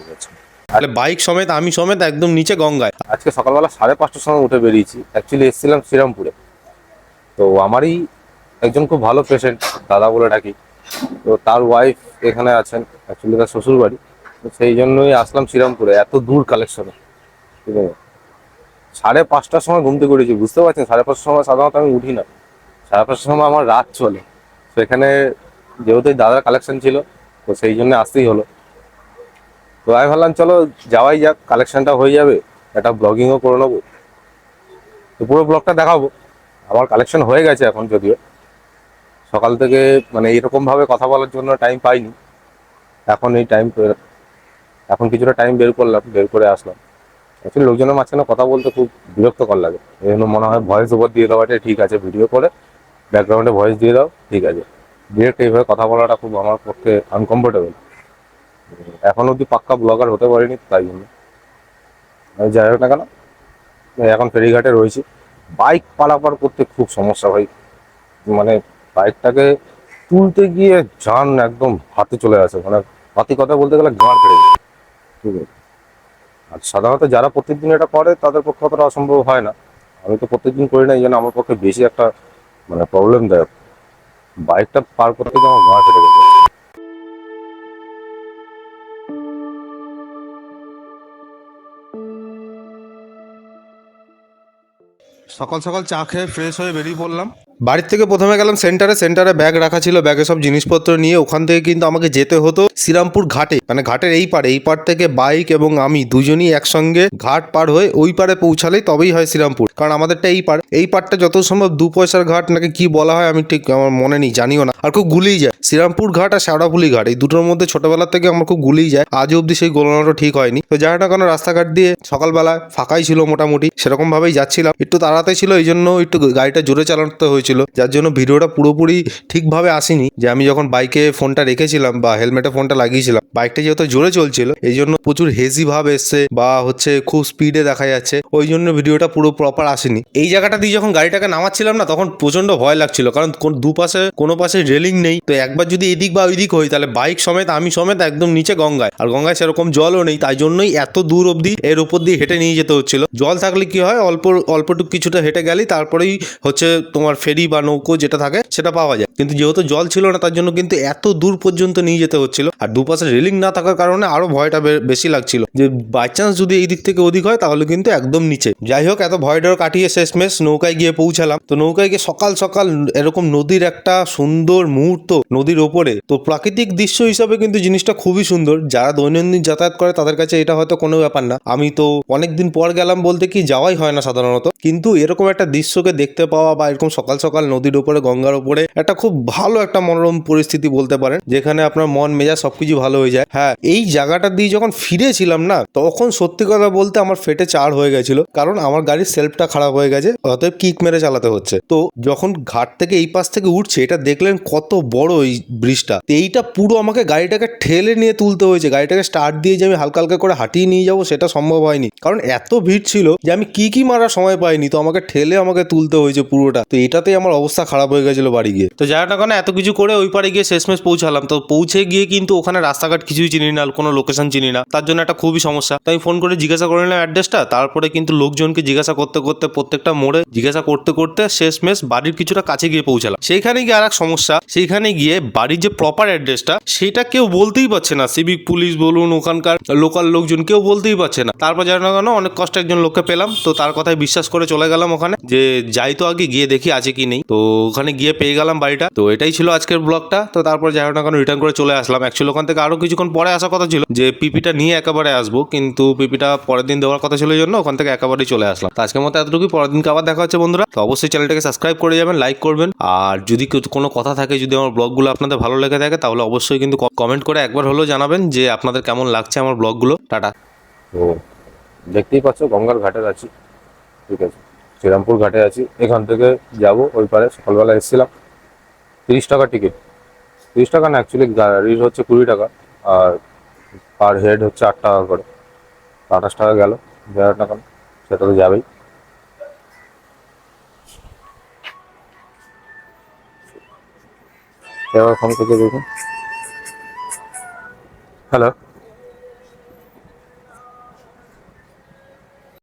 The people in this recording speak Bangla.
হয়ে গেছে। তাহলে বাইক সমেত, আমি সমেত একদম নিচে গঙ্গায়। আজকে সকালবেলা সাড়ে পাঁচটার সময় উঠে বেরিয়েছি। অ্যাকচুয়ালি এসেছিলাম শ্রীরামপুরে। তো আমারই একজন খুব ভালো পেশেন্ট দাদা বলে ডাকি। তো তার ওয়াইফ এখানে আছেন অ্যাকচুয়ালি তার শ্বশুর বাড়ি তো সেই জন্যই আসলাম শ্রীরামপুরে, এত দূর কালেকশনে ঠিক আছে? সাড়ে পাঁচটার সময় ঘুমতে করেছি বুঝতে পারছেন? সাড়ে পাঁচটার সময় সাধারণত আমি উঠি না। সাড়ে পাঁচটার সময় আমার রাত চলে। সেখানে যেহেতু দাদার কালেকশন ছিল, তো সেই জন্য আসতেই হলো। তো আমি ভাবলাম, চলো যাওয়াই যাক কালেকশনটা হয়ে যাবে, একটা ব্লগিংও করে নেব। তো পুরো ব্লগটা দেখাবো। আমার কালেকশন হয়ে গেছে এখন যদিও। সকাল থেকে মানে এরকমভাবে কথা বলার জন্য টাইম পাইনি। এখন এই টাইম এখন কিছুটা টাইম বের করলাম, বের করে আসলাম। অ্যাকচুয়ালি লোকজনের মাঝখানে কথা বলতে খুব বিরক্তকর লাগে। এই জন্য মনে হয় ভয়েস ওভার দিয়ে দেওয়াটাই ঠিক আছে ভিডিও করে ব্যাকগ্রাউন্ডে ভয়েস দিয়ে দাও, ঠিক আছে। ডিরেক্ট এইভাবে কথা বলাটা খুব আমার পক্ষে আনকমফোর্টেবল এখন অব্দি পাক্কা ব্লগার হতে পারিনি, তাই জন্য। যাই হোক না কেন এখন ফেরিঘাটে রয়েছি। বাইক পারাপার করতে খুব সমস্যা, ভাই। মানে বাইকটাকে তুলতে গিয়ে জান একদম হাতে চলে আসে মানে হাতি কথা বলতে গেলে গাঁড় ফেড়ে যায়। ঠিক আছে? আর সাধারণত যারা প্রত্যেকদিন এটা করে, তাদের পক্ষে অতটা অসম্ভব হয় না। আমি তো প্রত্যেকদিন করি না, এই জন্য আমার পক্ষে বেশি একটা মানে প্রবলেম দেয়। বাইকটা পার করতে গিয়ে আমার গাঁড় ফেটে গেছে। সকাল সকাল চা খেয়ে ফ্রেশ হয়ে বেরিয়ে পড়লাম। বাড়ির থেকে প্রথমে গেলাম সেন্টারে সেন্টারে ব্যাগ রাখা ছিল ব্যাগে সব জিনিসপত্র নিয়ে ওখান থেকে কিন্তু আমাকে যেতে হতো শ্রীরামপুর ঘাটে। মানে ঘাটের এই পারে এই পার থেকে বাইক এবং আমি দুজনই একসঙ্গে ঘাট পার হয়ে ওই পারে পৌঁছালেই তবেই হয় শ্রীরামপুর। কারণ আমাদেরটা এই পার এই পারটা যত সম্ভব দু পয়সার ঘাট, নাকি কি বলা হয় আমি ঠিক আমার মনে নেই, জানিও না। আর খুব গুলিয়ে যায়। শ্রীরামপুর ঘাট আর শ্যাওড়াফুলি ঘাট, এই দুটোর মধ্যে ছোটবেলা থেকে আমার খুব গুলিয়ে যায়। আজও অব্দি সেই গোলনাটা ঠিক হয়নি। তো যাই না কোনো, রাস্তাঘাট দিয়ে সকালবেলায় ফাঁকাই ছিল মোটামুটি সেরকম ভাবেই যাচ্ছিলাম। একটু তাড়াতাড়ি ছিল এই জন্য একটু গাড়িটা জোরে চালাতে হয়েছিল। যার জন্য ভিডিওটা পুরোপুরি ঠিকভাবে আসেনি। যে আমি যখন বাইকে ফোনটা রেখেছিলাম বা হেলমেটে ফোনটা লাগিয়েছিলাম, বাইকটা যেহেতু জোরে চলছিল, এই জন্য প্রচুর হেজি ভাব এসছে বা হচ্ছে খুব স্পিডে দেখা যাচ্ছে। ওই জন্য ভিডিওটা পুরো প্রপার আসেনি। এই জায়গাটা দিয়ে যখন গাড়িটাকে নামাচ্ছিলাম না, তখন প্রচণ্ড ভয় লাগছিল। কারণ কোন দুপাশে, কোনো পাশে রেলিং নেই। তো একবার যদি এদিক বা ওইদিক হই তাহলে বাইক সমেত, আমি সমেত একদম নিচে গঙ্গায়। আর গঙ্গায় সেরকম জলও নেই। তাই জন্যই এত দূর অবধি এর উপর দিয়ে হেঁটে নিয়ে যেতে হচ্ছিল। জল থাকলে কি হয়? অল্প, অল্পটুকু কিছুটা হেঁটে গেলেই তারপরেই হচ্ছে তোমার ফেরি বা নৌকো যেটা থাকে, সেটা পাওয়া যায়। কিন্তু যেহেতু জল ছিল না, তার জন্য কিন্তু এত দূর পর্যন্ত নিয়ে যেতে হচ্ছিল। আর দুপাশে রেলিং না থাকার কারণে আরও ভয়টা বেশি লাগছিল। যে বাই চান্স যদি এই দিক থেকে ওদিক হয়, তাহলে কিন্তু একদম নিচে। যাই হোক, এত ভয় ডর কাটিয়ে শেষমেশ নৌকায় গিয়ে পৌঁছালাম। তো নৌকায় গিয়ে সকাল সকাল এরকম নদীর একটা সুন্দর মুহূর্ত নদীর ওপরে। তো প্রাকৃতিক দৃশ্য হিসাবে কিন্তু জিনিসটা খুবই সুন্দর। যারা দৈনন্দিন যাতায়াত করে, তাদের কাছে এটা হয়তো কোনো ব্যাপার না। আমি তো অনেকদিন পর গেলাম বলতে কি, যাওয়াই হয় না সাধারণত। কিন্তু এরকম একটা দৃশ্যকে দেখতে পাওয়া বা এরকম সকাল সকাল নদীর উপরে গঙ্গার উপরে একটা খুব ভালো একটা মনোরম পরিস্থিতি বলতে পারেন। যেখানে আপনার মন মেজাজ সবকিছু ভালো হয়ে যায়। হ্যাঁ এই জায়গাটা দিয়ে যখন ফিরেছিলাম না, তখন সত্যি কথা বলতে আমার ফেটে চার হয়ে গেছিল। কারণ আমার গাড়ির সেলফটা খারাপ হয়ে গেছে, অতএব কিক মেরে চালাতে হচ্ছে। তো যখন ঘাট থেকে এই পাশ থেকে উঠছে, এটা দেখলেন কত বড় এই ব্রিজটা এইটা পুরো আমাকে গাড়িটাকে ঠেলে নিয়ে তুলতে হয়েছে। গাড়িটাকে স্টার্ট দিয়ে যে আমি হালকা হালকা করে হাঁটিয়ে নিয়ে যাব, সেটা সম্ভব হয়নি। কারণ এত ভিড় ছিল যে আমি কি কি মারার সময় পাইনি। তো আমাকে ঠেলে আমাকে তুলতে হয়েছে পুরোটা। তো এটাতেই আমার অবস্থা খারাপ হয়ে গেছিল বাড়ি গিয়ে। তো না কেন, এত কিছু করে ওই পারে গিয়ে শেষমেশ পৌঁছালাম। তো পৌঁছে গিয়ে কিন্তু ওখানে রাস্তাঘাট কিছুই চিনি না, কোনো লোকেশন চিনি না। তার জন্য একটা খুবই সমস্যা। তাই ফোন করে জিজ্ঞাসা করে নিলাম অ্যাড্রেসটা তারপরে কিন্তু লোকজনকে জিজ্ঞাসা করতে করতে প্রত্যেকটা মোড়ে জিজ্ঞাসা করতে করতে শেষমেশ বাড়ির কিছুটা কাছে গিয়ে পৌঁছালাম। সেইখানে গিয়ে আর এক সমস্যা, সেইখানে গিয়ে বাড়ির যে প্রপার অ্যাড্রেসটা সেটা কেউ বলতেই পারছে না। সিভিক পুলিশ বলুন, ওখানকার লোকাল লোকজন কেউ বলতেই পারছে না। তারপর জানো না কেন, অনেক কষ্ট একজন লোককে পেলাম। তো তার কথায় বিশ্বাস করে চলে গেলাম ওখানে। যে যাই তো আগে, গিয়ে দেখি আছে কি নেই। তো ওখানে গিয়ে পেয়ে গেলাম বাড়িটা। তো এটাই ছিল আজকের ব্লগটা তো তারপর যাই না কেন রিটার্ন করে চলে আসলাম। অ্যাকচুয়ালি ওখান থেকে আরও কিছুক্ষণ পরে আসার কথা ছিল যে পিপিটা নিয়ে একেবারে আসব, কিন্তু পিপিটা পরের দিন দেওয়ার কথা ছিল জন্য ওখান থেকে একেবারেই চলে আসলাম। তো আজকের মতো এতটুকুই, পরের দিনকে আবার দেখা হচ্ছে বন্ধুরা। তো অবশ্যই চ্যানেলটাকে সাবস্ক্রাইব করে যাবেন, লাইক করবেন। আর যদি কোনো কথা থাকে, যদি আমার ব্লগগুলো আপনাদের ভালো লেগে থাকে, তাহলে অবশ্যই কিন্তু কমেন্ট করে একবার হলেও জানাবেন যে আপনাদের কেমন লাগছে আমার ব্লগগুলো। টাটা। ও দেখতেই পাচ্ছ, গঙ্গার ঘাটে আছি। ঠিক আছে, শ্রীরামপুর ঘাটে আছি। এখান থেকে যাব, ওই পারে সকালবেলা এসেছিলাম। তিরিশ টাকা টিকিট তিরিশ টাকা না অ্যাকচুয়ালি গাড়ির হচ্ছে কুড়ি টাকা, আর পার হেড হচ্ছে আট টাকা করে। আঠাশ টাকা গেল, দেড় টাকা, সেটা তো যাবেই। এবার ফোন করতে দেখুন হ্যালো